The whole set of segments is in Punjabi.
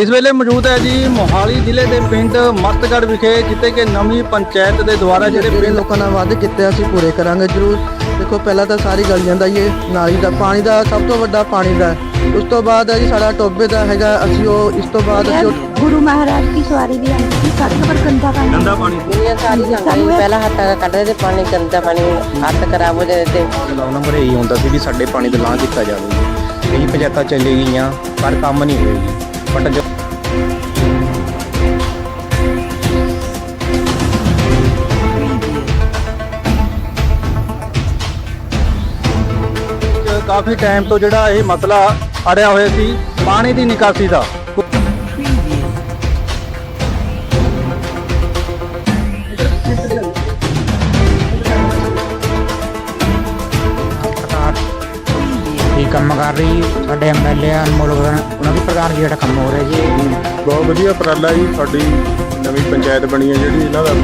ਇਸ ਵੇਲੇ ਮੌਜੂਦ ਹੈ ਜੀ ਮੋਹਾਲੀ ਜ਼ਿਲ੍ਹੇ ਦੇ ਪਿੰਡ ਮਰਤਗੜ ਵਿਖੇ ਜਿੱਥੇ ਕਿ ਨਵੀਂ ਪੰਚਾਇਤ ਦੇ ਦੁਆਰਾ ਜਿਹੜੇ ਪਿੰਡ ਲੋਕਾਂ ਨਾਲ ਵਾਅਦੇ ਕੀਤੇ ਅਸੀਂ ਪੂਰੇ ਕਰਾਂਗੇ ਜ਼ਰੂਰ। ਦੇਖੋ ਪਹਿਲਾਂ ਤਾਂ ਸਾਰੀ ਗੱਲ ਜਾਂਦਾ ਇਹ ਨਾਲੀ ਦਾ ਪਾਣੀ ਦਾ ਸਭ ਤੋਂ ਵੱਡਾ ਪਾਣੀ ਦਾ ਉਸ ਤੋਂ ਬਾਅਦ ਹੈ ਜੀ ਸਾਡਾ ਟੋਬੇ ਦਾ ਹੈਗਾ ਅਸੀਂ ਉਹ ਇਸ ਤੋਂ ਬਾਅਦ ਅਸੀਂ ਗੁਰੂ ਮਹਾਰਾਜ ਦੀ ਸਵਾਰੀ ਵੀ ਆਈ ਸੀ ਸੜਕ ਪਰ ਗੰਦਾ ਪਾਣੀ ਗੰਦਾ ਪਾਣੀ। ਦੁਨੀਆ ਸਾਰੀ ਜਾਂਦੀ ਪਹਿਲਾਂ ਹੱਥ ਕੱਢਦੇ ਤੇ ਪਾਣੀ ਗੰਦਾ ਪਾਣੀ ਹੱਥ ਖਰਾਬ ਹੋ ਜਾਂਦੇ ਤੇ। ਲਾਉ ਨੰਬਰ ਇਹੀ ਹੁੰਦਾ ਸੀ ਵੀ ਸਾਡੇ ਪਾਣੀ ਦਾ ਲਾਂ ਕੀਤਾ ਜਾਵੇ। ਕਈ ਪੰਚਾਇਤਾਂ ਚੱਲੀ ਗਈਆਂ ਪਰ ਕੰਮ ਨਹੀਂ ਹੋਏ। ਬਟ ਕਾਫੀ ਟਾਈਮ ਤੋਂ ਜਿਹੜਾ ਇਹ ਮਸਲਾ ਅੜਿਆ ਹੋਇਆ ਸੀ ਪਾਣੀ ਦੀ ਨਿਕਾਸੀ ਦਾ। ਠੀਕ ਕੰਮ ਕਰ ਰਹੀ? ਸਾਡੇ ਐਮਐਲਏ ਅਨਮੋਲ ਗਗਨ ਉਹਨਾਂ ਦੀ ਪ੍ਰਧਾਨ ਜੀ ਜਿਹੜਾ ਕੰਮ ਹੋ ਰਿਹਾ ਜੀ। ਬਹੁਤ ਵਧੀਆ ਉਪਰਾਲਾ ਜੀ ਸਾਡੀ ਨਵੀਂ ਪੰਚਾਇਤ ਬਣੀ ਹੈ ਜਿਹੜੀ ਇਹਨਾਂ ਦਾ।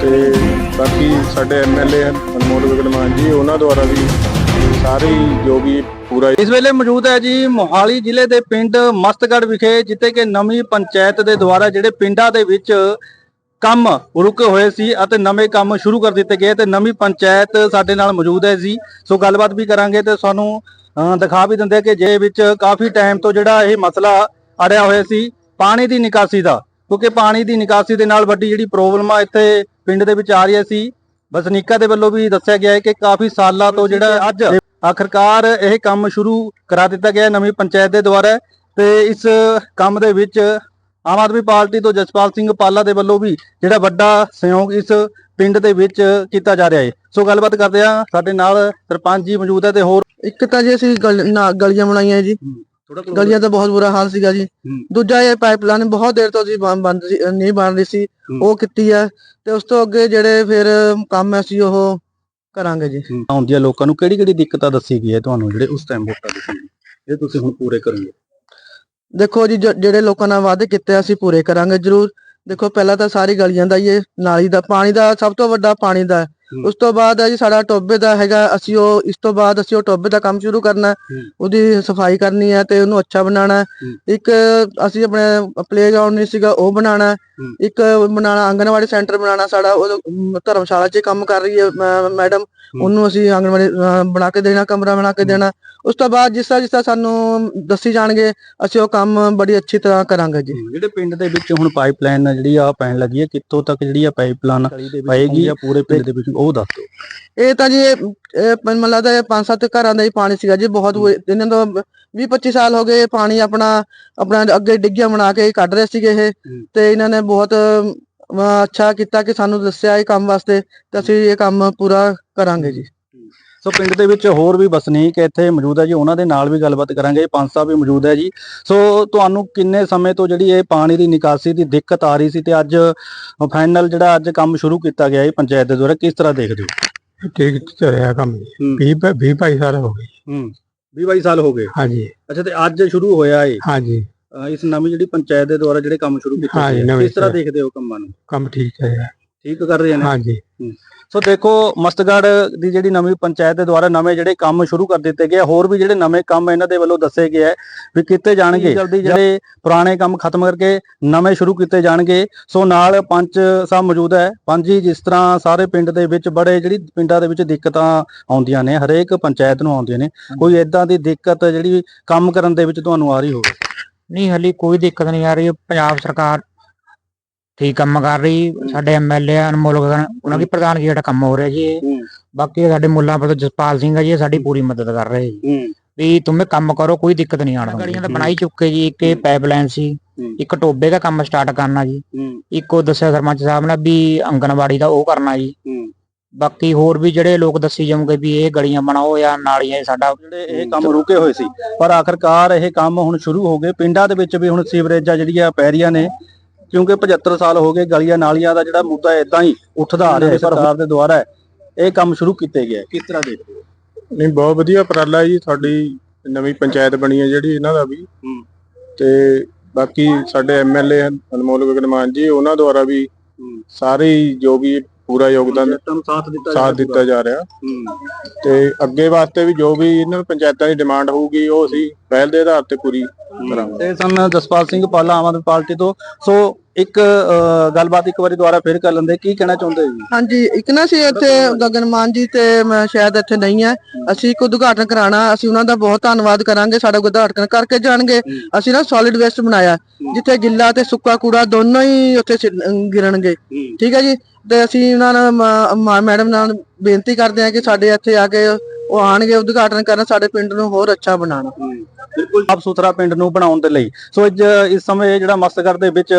ਤੇ ਬਾਕੀ ਸਾਡੇ ਐਮਐਲਏ ਅਨਮੋਲ ਵਿਗੜਮਾਨ ਜੀ ਉਹਨਾਂ ਦੁਆਰਾ ਵੀ ਸਾਰੇ ਜੋ ਵੀ ਪੂਰਾ ਇਸ ਵੇਲੇ ਮੌਜੂਦ ਹੈ ਜੀ ਮੋਹਾਲੀ ਜ਼ਿਲ੍ਹੇ ਦੇ ਪਿੰਡ ਮਸਤਗੜ ਵਿਖੇ ਜਿੱਥੇ ਕਿ ਨਵੀਂ ਪੰਚਾਇਤ ਦੇ ਦੁਆਰਾ ਜਿਹੜੇ ਪਿੰਡਾਂ ਦੇ ਵਿੱਚ ਕੰਮ ਰੁਕੇ ਹੋਏ ਸੀ ਅਤੇ ਨਵੇਂ ਕੰਮ ਸ਼ੁਰੂ ਕਰ ਦਿੱਤੇ ਗਏ ਤੇ ਨਵੀਂ ਪੰਚਾਇਤ ਸਾਡੇ ਨਾਲ ਮੌਜੂਦ ਹੈ ਜੀ। ਸੋ ਗੱਲਬਾਤ ਵੀ ਕਰਾਂਗੇ ਤੇ ਸਾਨੂੰ ਦਿਖਾ ਵੀ ਦਿੰਦੇ ਕਿ ਜੇ ਵਿੱਚ ਕਾਫੀ ਟਾਈਮ ਤੋਂ ਜਿਹੜਾ ਇਹ ਮਸਲਾ ਅੜਿਆ ਹੋਇਆ ਸੀ ਪਾਣੀ ਦੀ ਨਿਕਾਸੀ ਦਾ ਕਿਉਂਕਿ ਪਾਣੀ ਦੀ ਨਿਕਾਸੀ ਦੇ ਨਾਲ ਵੱਡੀ ਜਿਹੜੀ ਪ੍ਰੋਬਲਮ ਆ ਇੱਥੇ ਪਿੰਡ ਦੇ ਵਿੱਚ ਆ ਰਹੀ ਸੀ ਵਸਨੀਕਾਂ ਦੇ ਵੱਲੋਂ ਵੀ ਦੱਸਿਆ ਗਿਆ ਹੈ ਕਿ ਕਾਫੀ ਸਾਲਾਂ ਤੋਂ ਜਿਹੜਾ ਅੱਜ ਆਖਰਕਾਰ ਇਹ ਕੰਮ ਸ਼ੁਰੂ ਕਰਾ ਦਿੱਤਾ ਗਿਆ ਨਵੀਂ ਪੰਚਾਇਤ ਦੇ ਦੁਆਰਾ ਤੇ ਇਸ ਕੰਮ ਦੇ ਵਿੱਚ ਆਮ ਆਦਮੀ ਪਾਰਟੀ ਤੋਂ ਜਸਪਾਲ ਸਿੰਘ ਪਾਲਾ ਦੇ ਵੱਲੋਂ ਵੀ ਜਿਹੜਾ ਵੱਡਾ ਸਹਿਯੋਗ ਇਸ ਪਿੰਡ ਦੇ ਵਿੱਚ ਕੀਤਾ ਜਾ ਰਿਹਾ ਹੈ। ਸੋ ਗੱਲਬਾਤ ਕਰਦੇ ਆ ਸਾਡੇ ਨਾਲ ਸਰਪੰਚ ਜੀ ਮੌਜੂਦ ਹੈ ਤੇ ਹੋਰ ਇੱਕ ਤਾਂ ਜੀ ਅਸੀਂ ਗਲੀਆਂ ਬਣਾਈਆਂ ਜੀ। ਗਲੀਆਂ ਦਾ ਬਹੁਤ ਬੁਰਾ ਹਾਲ ਸੀਗਾ ਜੀ। ਦੂਜਾ ਇਹ ਪਾਈਪਲਾਈਨ ਬਹੁਤ ਦੇਰ ਤੋਂ ਜੀ ਬੰਦ ਸੀ ਨਹੀਂ ਬਣ ਰਹੀ ਸੀ। ਉਹ ਕੀਤੀ ਹੈ ਤੇ ਉਸ ਤੋਂ ਅੱਗੇ ਜਿਹੜੇ ਫਿਰ ਕੰਮ ਹੈ ਅਸੀਂ ਉਹ ਕਰਾਂਗੇ ਜੀ। ਆਉਂਦੀਆਂ ਲੋਕਾਂ ਨੂੰ ਕਿਹੜੀ ਕਿਹੜੀ ਦਿੱਕਤਾਂ ਦੱਸੀ ਗਈ ਹੈ ਤੁਹਾਨੂੰ ਜਿਹੜੇ ਉਸ ਟਾਈਮ ਵੋਟਾਂ ਦਿੱਤੀਆਂ ਇਹ ਤੁਸੀਂ ਹੁਣ ਪੂਰੇ ਕਰੋਗੇ। ਦੇਖੋ ਜੀ ਜ- ਜਿਹੜੇ ਲੋਕਾਂ ਨਾਲ ਵਾਅਦੇ ਕੀਤੇ ਅਸੀਂ ਪੂਰੇ ਕਰਾਂਗੇ ਜ਼ਰੂਰ। ਦੇਖੋ ਪਹਿਲਾਂ ਤਾਂ ਸਾਰੀ ਗਲੀਆਂ ਦਾ ਹੀ ਇਹ ਨਾਲੀ ਦਾ ਪਾਣੀ ਦਾ ਸਭ ਤੋਂ ਵੱਡਾ ਪਾਣੀ ਦਾ ਹੈ। ਉਸ ਤੋਂ ਬਾਅਦ ਹੈ ਜੀ ਸਾਡਾ ਟੋਬੇ ਦਾ ਹੈਗਾ ਅਸੀਂ ਉਹ ਇਸ ਤੋਂ ਬਾਅਦ ਅਸੀਂ ਉਹ ਟੋਬੇ ਦਾ ਕੰਮ ਸ਼ੁਰੂ ਕਰਨਾ ਹੈ। ਉਹਦੀ ਸਫ਼ਾਈ ਕਰਨੀ ਹੈ ਤੇ ਉਹਨੂੰ ਅੱਛਾ ਬਣਾਉਣਾ ਹੈ। ਇੱਕ ਅਸੀਂ ਆਪਣੇ ਪਲੇਗਰਾਉਂਡ ਨਹੀਂ ਸੀਗਾ ਉਹ ਬਣਾਉਣਾ ਹੈ। ਹੂੰ। ਇੱਕ ਬਣਾਉਣਾ ਆਂਗਨਵਾੜੀ ਸੈਂਟਰ ਬਣਾਉਣਾ ਸਾਡਾ ਉਹ ਅਮ, ਧਰਮਸ਼ਾਲਾ 'ਚ ਕੰਮ ਕਰ ਰਹੀ ਹੈ ਮ- ਮੈਡਮ। ਉਹਨੂੰ ਅਸੀਂ ਆਂਗਨਵਾੜੀ ਬਣਾ ਕੇ ਦੇਣਾ ਕਮਰਾ ਬਣਾ ਕੇ ਦੇਣਾ। ਉਸ ਤੋਂ ਬਾਅਦ ਜਿਸ ਤਰ੍ਹਾਂ ਜਿਸ ਤਰ੍ਹਾਂ ਸਾਨੂੰ ਦੱਸੀ ਜਾਣਗੇ ਅਸੀਂ ਉਹ ਕੰਮ ਬੜੀ ਅੱਛੀ ਤਰ੍ਹਾਂ ਕਰਾਂਗੇ ਜੀ। ਜਿਹੜੇ ਪਿੰਡ ਦੇ ਵਿੱਚ ਹੁਣ ਪਾਈਪਲਾਈਨ ਜਿਹੜੀ ਆ ਪੈਣ ਲੱਗੀ ਹੈ ਕਿੱਥੋਂ ਤੱਕ ਜਿਹੜੀ ਆ ਪਾਈਪਲਾਈਨ ਪਏਗੀ ਜਾਂ ਪੂਰੇ ਪਿੰਡ ਦੇ ਵਿੱਚ। ਉਹ ਦੱਸ। ਦਿਓ ਇਹ ਤਾਂ ਜੀ, ਇਹ ਮੈਨੂੰ ਲੱਗਦਾ ਇਹ ਪੰਜ ਸੱਤ ਘਰਾਂ ਦਾ ਹੀ ਪਾਣੀ ਸੀਗਾ ਜੀ, ਬਹੁਤ ਇਹਨਾਂ ਤੋਂ 20 25 ਸਾਲ ਹੋ ਗਏ ਪਾਣੀ ਆਪਣਾ ਆਪਣਾ ਅੱਗੇ ਡਿੱਗਿਆ ਬਣਾ ਕੇ ਕੱਢ ਰਹੇ ਸੀਗੇ ਇਹ। ਤੇ ਇਹਨਾਂ ਨੇ ਬਹੁਤ ਅੱਛਾ ਕੀਤਾ ਕਿ ਸਾਨੂੰ ਦੱਸਿਆ ਇਹ ਕੰਮ ਵਾਸਤੇ, ਤੇ ਅਸੀਂ ਇਹ ਕੰਮ ਪੂਰਾ ਕਰਾਂਗੇ ਜੀ। ਸੋ ਪਿੰਡ ਦੇ ਵਿੱਚ ਹੋਰ ਵੀ ਵਸਨੀਕ ਇੱਥੇ ਮੌਜੂਦ ਹੈ ਜੀ ਉਹਨਾਂ ਦੇ ਨਾਲ ਵੀ ਗੱਲਬਾਤ ਕਰਾਂਗੇ ਪੰਜ ਸਾਹਿਬ ਵੀ ਮੌਜੂਦ ਹੈ ਜੀ। ਸੋ ਤੁਹਾਨੂੰ ਕਿੰਨੇ ਸਮੇਂ ਤੋਂ ਜਿਹੜੀ ਇਹ ਪਾਣੀ ਦੀ ਨਿਕਾਸੀ ਦੀ ਦਿੱਕਤ ਆ ਰਹੀ ਸੀ ਤੇ ਅੱਜ ਫਾਈਨਲ ਜਿਹੜਾ ਅੱਜ ਕੰਮ ਸ਼ੁਰੂ ਕੀਤਾ ਗਿਆ ਹੈ ਪੰਚਾਇਤ ਦੇ ਦੁਆਰਾ ਕਿਸ ਤਰ੍ਹਾਂ ਦੇਖਦੇ ਹੋ? ਠੀਕ ਚੱਲ ਰਿਹਾ ਕੰਮ ਹੂੰ। 20 20 22 ਸਾਲ ਹੋ ਗਏ। ਹੂੰ 20 22 ਸਾਲ ਹੋ ਗਏ। ਹਾਂਜੀ। ਅੱਛਾ ਤੇ ਅੱਜ ਸ਼ੁਰੂ ਹੋਇਆ ਏ ਹਾਂਜੀ। ਇਸ ਨਵੀਂ ਜਿਹੜੀ ਪੰਚਾਇਤ ਦੇ ਦੁਆਰਾ ਜਿਹੜੇ ਕੰਮ ਸ਼ੁਰੂ ਕੀਤੇ ਗਏ ਕਿਸ ਤਰ੍ਹਾਂ। ਦੇਖਦੇ ਹੋ ਕੰਮਾਂ ਨੂੰ? ਕੰਮ ਠੀਕ ਚੱਲ ਰਿਹਾ ਠੀਕ ਕਰ ਰਹੇ ਨੇ? ਹਾਂਜੀ। ਸੋ ਦੇਖੋ ਮਸਤਗੜ ਦੀ ਜਿਹੜੀ ਨਵੀਂ ਪੰਚਾਇਤ ਦੇ ਦੁਆਰਾ ਨਵੇਂ ਜਿਹੜੇ ਕੰਮ ਸ਼ੁਰੂ ਕਰ ਦਿੱਤੇ ਗਏ ਹੋਰ ਵੀ ਜਿਹੜੇ ਨਵੇਂ ਕੰਮ ਇਹਨਾਂ ਦੇ ਵੱਲੋਂ ਦੱਸੇ ਗਏ ਆ ਵੀ ਕੀਤੇ ਜਾਣਗੇ ਜਲਦੀ ਜਿਹੜੇ ਪੁਰਾਣੇ ਕੰਮ ਖਤਮ ਕਰਕੇ ਨਵੇਂ ਸ਼ੁਰੂ ਕੀਤੇ ਜਾਣਗੇ। ਸੋ ਨਾਲ ਪੰਚ ਸਾਹਿਬ ਮੌਜੂਦ ਹੈ। ਪੰਜ ਜੀ ਜਿਸ ਤਰ੍ਹਾਂ ਸਾਰੇ ਪਿੰਡ ਦੇ ਵਿੱਚ ਬੜੇ ਜਿਹੜੀ ਪਿੰਡਾਂ ਦੇ ਵਿੱਚ ਦਿੱਕਤਾਂ ਆਉਂਦੀਆਂ ਨੇ ਹਰੇਕ ਪੰਚਾਇਤ ਨੂੰ ਆਉਂਦੀਆਂ ਨੇ ਕੋਈ ਏਦਾਂ ਦੀ ਦਿੱਕਤ ਜਿਹੜੀ ਕੰਮ ਕਰਨ ਦੇ ਵਿੱਚ ਤੁਹਾਨੂੰ ਆ ਰਹੀ ਹੋਵੇ? ਨਹੀਂ ਹਲੀ ਕੋਈ ਦਿੱਕਤ ਨਹੀਂ ਆ ਰਹੀ। ਪੰਜਾਬ ਸਰਕਾਰ ਠੀਕ ਕੰਮ ਕਰ ਰਹੀ ਸਾਡੇ ਐਮਐਲਏ ਅਨਮੋਲ ਗਗਨ ਉਹਨਾਂ ਦੀ ਪ੍ਰਧਾਨ ਜੀ ਜਿਹੜਾ ਕੰਮ ਹੋ ਰਿਹਾ ਜੀ। ਹੂੰ। ਬਾਕੀ ਸਾਡੇ ਮੁੱਲਾਂਪੁਰ ਤੋਂ ਜਸਪਾਲ ਸਿੰਘ ਹੈ ਜੀ ਇਹ ਸਾਡੀ ਪੂਰੀ ਮਦਦ ਕਰ ਰਹੇ ਜੀ। ਵੀ ਤੁਮੇ ਕੰਮ ਕਰੋ ਕੋਈ ਦਿੱਕਤ ਨਹੀਂ ਆਣਾ ਗੜੀਆਂ ਤਾਂ ਬਣਾਈ ਚੁੱਕੇ ਜੀ ਇੱਕ ਇਹ ਪਾਈਪਲਾਈਨ ਸੀ। ਇੱਕ ਟੋਬੇ ਦਾ ਕੰਮ ਸਟਾਰਟ ਕਰਨਾ ਜੀ। ਇੱਕ ਉਹ ਦੱਸਿਆ ਸਰਪੰਚ ਸਾਹਿਬ ਨੇ ਵੀ ਅੰਗਨਵਾੜੀ ਦਾ ਉਹ ਕਰਨਾ ਜੀ। ਬਾਕੀ ਹੋਰ ਵੀ ਜਿਹੜੇ ਲੋਕ ਦੱਸੀ ਜਾਣਗੇ ਵੀ ਇਹ ਗਲੀਆਂ ਬਣਾਓ ਜਾਂ ਨਾਲੀਆਂ ਸਾਡਾ ਜਿਹੜੇ ਇਹ ਕੰਮ ਰੁਕੇ ਹੋਏ ਸੀ ਪਰ ਆਖਰਕਾਰ ਇਹ ਕੰਮ ਹੁਣ ਸ਼ੁਰੂ ਹੋ ਗਏ। ਪਿੰਡਾਂ ਦੇ ਵਿੱਚ ਵੀ ਹੁਣ ਸੀਵਰੇਜਾਂ ਜਿਹੜੀਆਂ ਪੈ ਰਹੀਆਂ ਨੇ ਕਿਉਂਕਿ 75 ਸਾਲ ਹੋ ਗਏ ਗਲੀਆਂ ਨਾਲੀਆਂ ਦਾ ਜਿਹੜਾ ਮੁੱਦਾ ਇਦਾਂ ਹੀ ਉੱਠਦਾ ਆ ਰਿਹਾ ਹੈ ਸਰਕਾਰ ਦੇ ਦੁਆਰਾ ਇਹ ਕੰਮ ਸ਼ੁਰੂ ਕੀਤੇ ਗਏ ਕਿਸ ਤਰ੍ਹਾਂ ਦੇਖਦੇ ਹੋ ਨਹੀਂ ਬਹੁਤ ਵਧੀਆ ਉਪਰਾਲਾ ਜੀ ਸਾਡੀ ਨਵੀਂ ਪੰਚਾਇਤ ਬਣੀ ਹੈ ਜਿਹੜੀ ਇਹਨਾਂ ਦਾ ਵੀ। ਤੇ ਬਾਕੀ ਸਾਡੇ ਐਮਐਲਏ ਅਨਮੋਲ ਵਿਗੜਮਾਨ ਜੀ ਉਹਨਾਂ ਦੁਆਰਾ ਵੀ ਸਾਰੇ ਜੋ ਵੀ ਪੂਰਾ ਯੋਗਦਾਨ ਸਾਥ ਦਿੱਤਾ ਜਾ ਰਿਹਾ। ਤੇ ਅੱਗੇ ਵਾਸਤੇ ਵੀ ਜੋ ਵੀ ਇਹਨਾਂ ਪੰਚਾਇਤਾਂ ਦੀ ਡਿਮਾਂਡ ਹੋਊਗੀ ਉਹ ਅਸੀਂ ਪਹਿਲ ਦੇ ਆਧਾਰ ਤੇ ਪੂਰੀ ਕਰਾਂਗੇ ਤੇ ਸਨ ਜਸਪਾਲ ਸਿੰਘ ਪਾਲਾ ਆਮ ਆਦਮੀ ਪਾਰਟੀ ਤੋਂ। ਸੋ ਇੱਕ ਗੱਲਬਾਤ ਇੱਕ ਵਾਰੀ ਦੁਬਾਰਾ ਫੇਰ ਕਰ ਲੈਂਦੇ। ਕੀ ਕਹਿਣਾ ਚਾਹੁੰਦੇ ਜੀ? ਹਾਂਜੀ ਇੱਕ ਨਾ ਸੀ ਇੱਥੇ ਗਗਨ ਮਾਨ ਜੀ ਤੇ ਮੈਂ ਸ਼ਾਇਦ ਇੱਥੇ ਨਹੀਂ ਹੈ ਅਸੀਂ ਇੱਕ ਉਦਘਾਟਨ ਕਰਾਣਾ ਅਸੀਂ ਉਹਨਾਂ ਦਾ ਬਹੁਤ ਧੰਨਵਾਦ ਕਰਾਂਗੇ ਸਾਡਾ ਉਦਘਾਟਨ ਕਰਕੇ ਜਾਣਗੇ। ਅਸੀਂ ਨਾ ਸੋਲਿਡ ਵੇਸਟ ਬਣਾਇਆ ਜਿੱਥੇ ਗਿੱਲਾ ਤੇ ਸੁੱਕਾ ਕੂੜਾ ਦੋਨੋਂ ਹੀ ਉੱਥੇ ਗਿਰਣਗੇ ਠੀਕ ਹੈ ਜੀ? ਤੇ ਅਸੀਂ ਉਹਨਾਂ ਨਾਲ ਮੈਡਮ ਨਾਲ ਬੇਨਤੀ ਕਰਦੇ ਹਾਂ ਕਿ ਸਾਡੇ ਇੱਥੇ ਆ ਕੇ ਉਹ ਆਣਗੇ ਉਦਘਾਟਨ ਕਰਨ ਸਾਡੇ ਪਿੰਡ ਨੂੰ ਹੋਰ ਅੱਛਾ ਬਣਾਉਣ। ਬਿਲਕੁਲ ਸਾਫ਼ ਸੁਥਰਾ ਪਿੰਡ ਨੂੰ ਬਣਾਉਣ ਦੇ ਲਈ। ਸੋ ਅੱਜ ਇਸ ਸਮੇਂ ਜਿਹੜਾ ਮਸਤਗੜ ਦੇ ਵਿੱਚ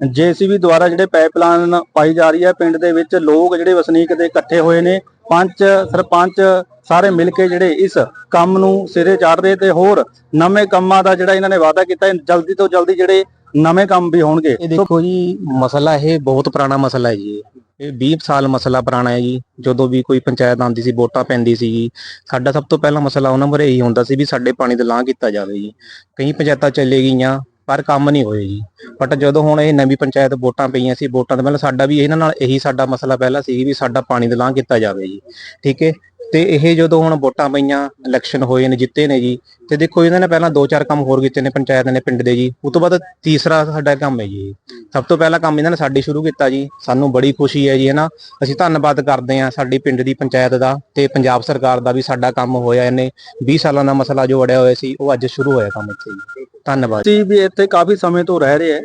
ਜੀਸੀਬੀ ਦੁਆਰਾ ਜਿਹੜੇ ਪਾਈਪਲਾਈਨ ਪਾਈ ਜਾ ਰਹੀ ਹੈ ਪਿੰਡ ਦੇ ਵਿੱਚ ਲੋਕ ਜਿਹੜੇ ਵਸਨੀਕ ਦੇ ਇਕੱਠੇ ਹੋਏ ਨੇ ਪੰਚ ਸਰਪੰਚ ਸਾਰੇ ਮਿਲ ਕੇ ਜਿਹੜੇ ਇਸ ਕੰਮ ਨੂੰ ਸਿਰੇ ਚਾੜ ਰਹੇ ਤੇ ਹੋਰ ਨਵੇਂ ਕੰਮਾਂ ਦਾ ਜਿਹੜਾ ਇਹਨਾਂ ਨੇ ਵਾਅਦਾ ਕੀਤਾ ਹੈ ਜਲਦੀ ਤੋਂ ਜਲਦੀ ਜਿਹੜੇ ਨਵੇਂ ਕੰਮ ਵੀ ਹੋਣਗੇ। ਇਹ ਦੇਖੋ ਜੀ ਮਸਲਾ ਇਹ ਬਹੁਤ ਪੁਰਾਣਾ ਮਸਲਾ ਹੈ ਜੀ। ਇਹ 20 ਸਾਲ ਮਸਲਾ ਪੁਰਾਣਾ ਹੈ ਜੀ। ਜਦੋਂ ਵੀ ਕੋਈ ਪੰਚਾਇਤ ਆਉਂਦੀ ਸੀ, ਵੋਟਾਂ ਪੈਂਦੀ ਸੀ ਜੀ ਸਾਡਾ ਸਭ ਤੋਂ ਪਹਿਲਾ ਮਸਲਾ ਉਹਨਾਂ ਬਾਰੇ ਇਹੀ ਹੁੰਦਾ ਸੀ ਵੀ ਸਾਡੇ ਪਾਣੀ ਦਾ ਲਾਂ ਕੀਤਾ ਜਾਵੇ ਜੀ। ਕਈ ਪੰਚਾਇਤਾਂ ਚਲੇ ਗਈਆਂ, ਪਰ ਕੰਮ ਨਹੀਂ ਹੋਏ ਜੀ। ਬਟ ਜਦੋਂ ਹੁਣ ਇਹ ਨਵੀਂ ਪੰਚਾਇਤ ਵੋਟਾਂ ਪਈਆਂ ਸੀ, ਵੋਟਾਂ ਤੋਂ ਪਹਿਲਾਂ ਸਾਡਾ ਵੀ ਇਹਨਾਂ ਨਾਲ ਇਹੀ ਸਾਡਾ ਮਸਲਾ ਪਹਿਲਾਂ ਸੀ ਵੀ ਸਾਡਾ ਪਾਣੀ ਦਾ ਲਾਂ ਕੀਤਾ ਜਾਵੇ ਜੀ। ਠੀਕ ਹੈ? ਤੇ ਇਹ ਜਦੋਂ ਹੁਣ ਵੋਟਾਂ ਪਈਆਂ ਇਲੈਕਸ਼ਨ ਹੋਏ ਨੇ, ਜਿੱਤੇ ਨੇ ਜੀ ਤੇ ਦੇਖੋ ਇਹਨਾਂ ਨੇ ਪਹਿਲਾਂ ਦੋ ਚਾਰ ਕੰਮ ਹੋਰ ਕੀਤੇ ਨੇ ਪੰਚਾਇਤ ਨੇ ਪਿੰਡ ਦੇ ਜੀ। ਉਸ ਤੋਂ ਬਾਅਦ ਤੀਸਰਾ ਸਾਡਾ ਕੰਮ ਹੈ ਜੀ ਸਭ ਤੋਂ ਪਹਿਲਾ ਕੰਮ ਇਹਨਾਂ ਨੇ ਸਾਡੇ ਸ਼ੁਰੂ ਕੀਤਾ ਜੀ। ਸਾਨੂੰ ਬੜੀ ਖੁਸ਼ੀ ਹੈ ਜੀ ਹੈ ਨਾ ਅਸੀਂ ਧੰਨਵਾਦ ਕਰਦੇ ਹਾਂ ਸਾਡੀ ਪਿੰਡ ਦੀ ਪੰਚਾਇਤ ਦਾ ਤੇ ਪੰਜਾਬ ਸਰਕਾਰ ਦਾ ਵੀ ਸਾਡਾ ਕੰਮ ਹੋਇਆ ਇਹਨੇ। 20 ਸਾਲਾਂ ਦਾ ਮਸਲਾ ਜੋ ਅੜਿਆ ਹੋਇਆ ਸੀ ਉਹ ਅੱਜ ਸ਼ੁਰੂ ਹੋਇਆ ਕੰਮ ਇੱਥੇ ਜੀ। ਧੰਨਵਾਦ। ਤੁਸੀਂ ਵੀ ਇੱਥੇ ਕਾਫੀ ਸਮੇਂ ਤੋਂ ਰਹਿ ਰਹੇ ਹੈ।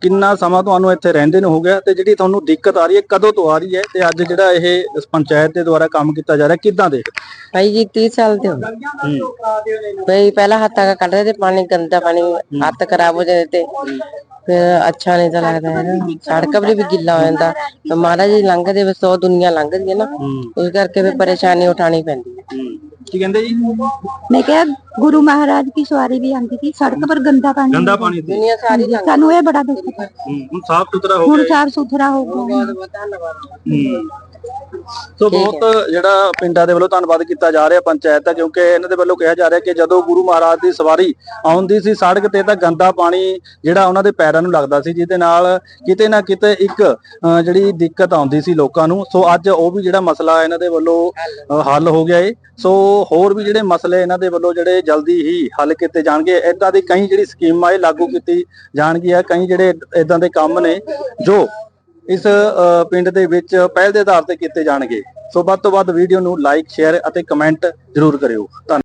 ਕਿੰਨਾ ਸਮਾਂ ਤੁਹਾਨੂੰ ਇੱਥੇ ਰਹਿੰਦੇ ਨੂੰ ਹੋ ਗਿਆ ਤੇ ਜਿਹੜੀ ਤੁਹਾਨੂੰ ਦਿੱਕਤ ਆ ਰਹੀ ਹੈ ਕਦੋਂ ਤੋਂ ਆ ਰਹੀ ਹੈ ਤੇ ਅੱਜ ਜਿਹੜਾ ਇਹ ਇਸ ਪੰਚਾਇਤ ਦੇ ਦੁਆਰਾ ਕੰਮ ਕੀਤਾ ਜਾ ਰਿਹਾ ਕਿੱਦਾਂ ਦੇ? ਭਾਈ ਜੀ 30 ਸਾਲ ਦੇ ਹੋ। भाई पहला हाथ तक कट रहे थे पानी गंदा पानी हाथ खराब हो जाते थे फिर अच्छा नहीं था लगता है ना सड़क पर भी गिल्ला हो जाता तो महाराज जी लंघते बस सौ दुनिया लंघदी है ना ਇਸ ਕਰਕੇ ਫਿਰ ਪਰੇਸ਼ਾਨੀ ਉਠਾਣੀ ਪੈਂਦੀ ਹੈ ਕੀ ਕਹਿੰਦੇ ਜੀ मैं क्या गुरु महाराज की सवारी भी आती थी सड़क पर गंदा पानी ਗੰਦਾ ਪਾਣੀ ਸੀ ਦੁਨੀਆ ਸਾਰੀ ਲੰਘ सानू ये बड़ा दुख है ਹੁਣ ਸਾਫ ਸੁਥਰਾ ਹੋ ਹੁਣ ਗਿਆ ਸਾਫ ਸੁਥਰਾ ਹੋ ਗਿਆ ਧੰਨਵਾਦ ਸੋ ਬਹੁਤ ਜਿਹੜਾ ਪਿੰਡਾਂ ਦੇ ਵੱਲੋਂ ਧੰਨਵਾਦ ਕੀਤਾ ਜਾ ਰਿਹਾ ਪੰਚਾਇਤ ਦਾ ਕਿਉਂਕਿ ਇਹਨਾਂ ਦੇ ਵੱਲੋਂ ਕਿਹਾ ਜਾ ਰਿਹਾ ਕਿ ਜਦੋਂ ਗੁਰੂ ਮਹਾਰਾਜ ਦੀ ਸਵਾਰੀ ਆਉਂਦੀ ਸੀ ਸੜਕ ਤੇ ਤਾਂ ਗੰਦਾ ਪਾਣੀ ਜਿਹੜਾ ਉਹਨਾਂ ਦੇ ਪੈਰਾਂ ਨੂੰ ਲੱਗਦਾ ਸੀ ਜਿਹਦੇ ਨਾਲ ਕਿਤੇ ਨਾ ਕਿਤੇ ਇੱਕ ਜਿਹੜੀ ਦਿੱਕਤ ਆਉਂਦੀ ਸੀ ਲੋਕਾਂ ਨੂੰ। ਸੋ ਅੱਜ ਉਹ ਵੀ ਜਿਹੜਾ ਮਸਲਾ ਇਹਨਾਂ ਦੇ ਵੱਲੋਂ ਹੱਲ ਹੋ ਗਿਆ ਏ। ਸੋ ਹੋਰ ਵੀ ਜਿਹੜੇ ਮਸਲੇ ਇਹਨਾਂ ਦੇ ਵੱਲੋਂ ਜਿਹੜੇ ਜਲਦੀ ਹੀ ਹੱਲ ਕੀਤੇ ਜਾਣਗੇ ਇਦਾਂ ਦੀ ਕਈ ਜਿਹੜੀ ਸਕੀਮਾਂ ਇਹ ਲਾਗੂ ਕੀਤੀ ਜਾਣਗੀਆਂ ਕਈ ਜਿਹੜੇ ਇਦਾਂ ਦੇ ਕੰਮ ਨੇ ਜੋ ਇਸ ਅ, ਪਿੰਡ ਦੇ ਵਿੱਚ ਪਹਿਲ ਦੇ ਆਧਾਰ ਤੇ ਕੀਤੇ ਜਾਣਗੇ। ਸੋ ਵੱਧ ਤੋਂ ਵੱਧ ਵੀਡੀਓ ਨੂੰ ਲਾਈਕ ਸ਼ੇਅਰ ਅਤੇ ਕਮੈਂਟ ਜ਼ਰੂਰ ਕਰਿਓ। ਧੰਨਵਾਦ